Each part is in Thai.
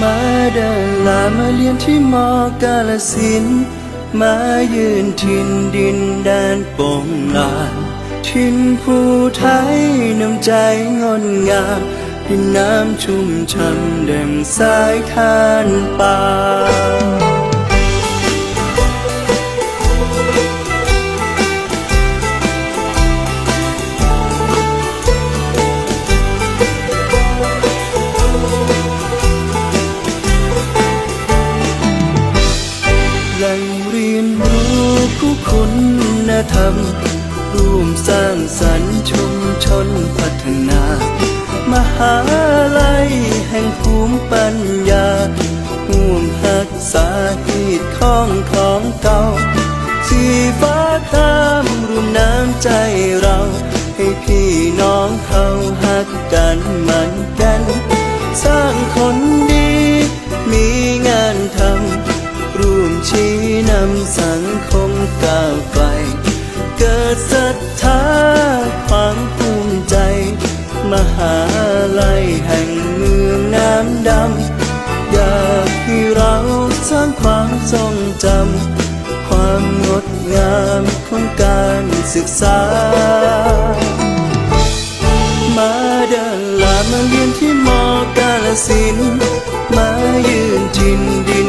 มาเดินลามาเรียนที่มอกาลสิน มายืนทินดินแดนโป่งลานทินผู้ไทยน้ำใจงดงามดินน้ำชุ่มช่ำเด่มสายทานป่า คุณธรรมร่วมสร้างสรรค์ชุมชนพัฒนา มหาลัยแห่งภูมิปัญญาห่วมหักษาหีดของของเก่าสีฟ้าคามร่วมน้ำใจเรา ให้พี่น้องเขาหักกันมันกัน สร้างคนดี มีงานทำร่วมชี้นำสังคม ก้าวไกลเกิดศรัทธาความภูมิใจ มหาลัยแห่งเมืองน้ำดำ อยากให้เราสร้างความทรงจำ ความงดงามของการศึกษา มาเดินลามาเรียนที่มอกาลสิน มายืนทินดิ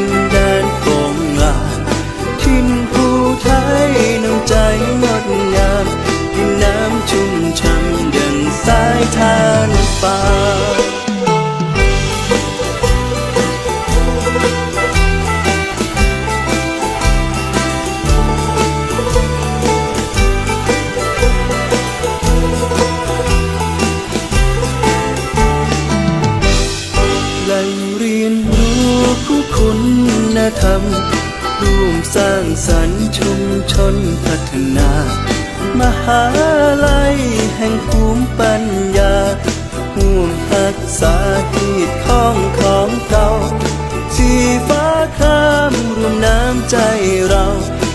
รม ร่วมสร้างสรรค์ชุมชนพัฒนา มหาลัยแห่งภูมิปัญญาห่วมหักษาหีดของของเก่าสีฟ้าคามรวมน้ำใจเรา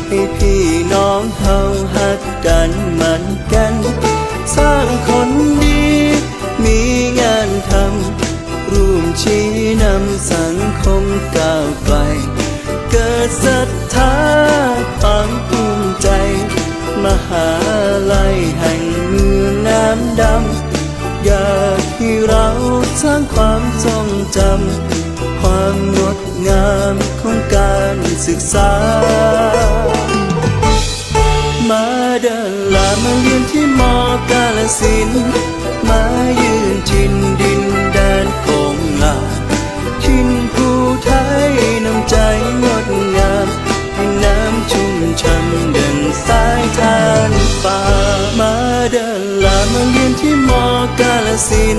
ให้พี่น้องเฮาหักกันมันกัน สร้างคนดี มีงานทำร่วมชี้นำสังคมก้าวไกลเกิด ศรัทธาความภูมิใจ มหาลัยแห่งเมืองน้ำดำ อยากให้เราสร้างความทรงจำ ความงดงามของการศึกษา มาเดินลามาเรียนที่มอกาลสิน มาเรียนที่มอกาลสิน